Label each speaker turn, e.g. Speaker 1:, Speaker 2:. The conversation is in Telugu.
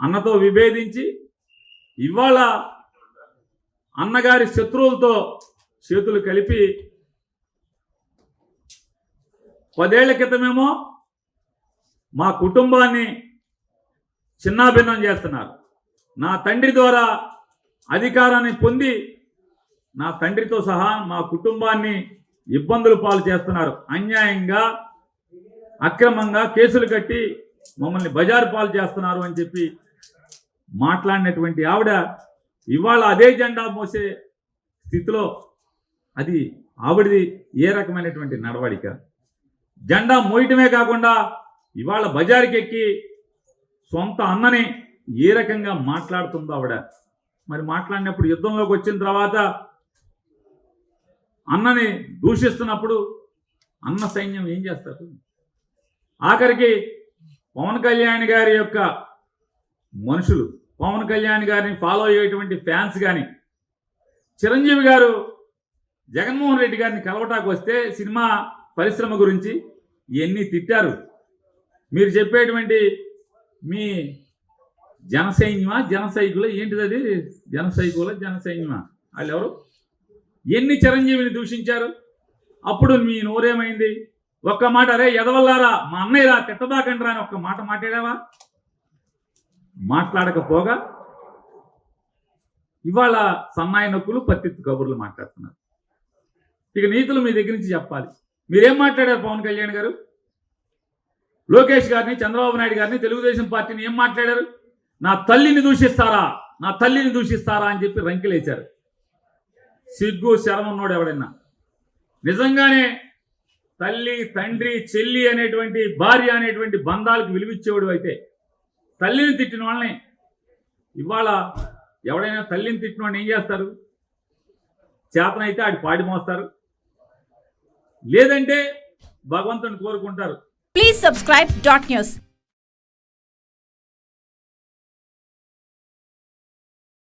Speaker 1: అన్నతో విభేదించి ఇవాళ అన్నగారి శత్రువులతో చేతులు కలిపి పదేళ్ళ క్రితమేమో మా కుటుంబాన్ని చిన్నాభిన్నం చేస్తున్నారు. నా తండ్రి ద్వారా అధికారాన్ని పొంది నా తండ్రితో సహా మా కుటుంబాన్ని ఇబ్బందులు పాలు చేస్తున్నారు. అన్యాయంగా అక్రమంగా కేసులు కట్టి మమ్మల్ని బజారు పాలు చేస్తున్నారు అని చెప్పి మాట్లాడినటువంటి ఆవిడ ఇవాళ అదే జెండా మోసే స్థితిలో అది ఆవిడది ఏ రకమైనటువంటి నడవడిక? జెండా మోయటమే కాకుండా ఇవాళ బజారుకి ఎక్కి సొంత అన్నని ఏ రకంగా మాట్లాడుతుందో ఆవిడ? మరి మాట్లాడినప్పుడు యుద్ధంలోకి వచ్చిన తర్వాత అన్నని దూషిస్తున్నప్పుడు అన్న సైన్యం ఏం చేస్తారు? ఆఖరికి పవన్ కళ్యాణ్ గారి యొక్క మనుషులు పవన్ కళ్యాణ్ గారిని ఫాలో అయ్యేటువంటి ఫ్యాన్స్ కానీ చిరంజీవి గారు జగన్మోహన్ రెడ్డి గారిని కలవటాకు వస్తే సినిమా పరిశ్రమ గురించి ఇవన్నీ తిట్టారు? మీరు చెప్పేటువంటి మీ జనసైన్యమా జనసైకుల ఏంటిది అది జనసైకుల జనసైన్యమా వాళ్ళు ఎవరు ఎన్ని చిరంజీవిని దూషించారు? అప్పుడు మీ నోరేమైంది? ఒక్క మాట అరే ఎదవల్లారా మా అన్నయ్యరా తిట్టబాకండి అని ఒక్క మాట మాట్లాడావా? మాట్లాడకపోగా ఇవాళ సన్నాయి నొక్కులు పత్తిత్తు కబుర్లు మాట్లాడుతున్నారు. ఇక నీతులు మీ దగ్గర నుంచి చెప్పాలి. మీరేం మాట్లాడారు పవన్ కళ్యాణ్ గారు? లోకేష్ గారిని చంద్రబాబు నాయుడు గారిని తెలుగుదేశం పార్టీని ఏం మాట్లాడారు? నా తల్లిని దూషిస్తారా నా తల్లిని దూషిస్తారా అని చెప్పి రంకెలేశారు. సిగ్గు శరమన్నోడు ఎవడైనా నిజంగానే తల్లి తండ్రి చెల్లి అనేటువంటి భార్య అనేటువంటి బంధాలకు విలువిచ్చేవాడు అయితే తల్లిని తిట్టిన వాళ్ళని ఇవాళ ఎవడైనా తల్లిని తిట్టిన వాడిని ఏం చేస్తారు? చేతనైతే ఆడి పాడి మోస్తారు. లేదంటే భగవంతుని కోరుకుంటారు.
Speaker 2: Please subscribe dot news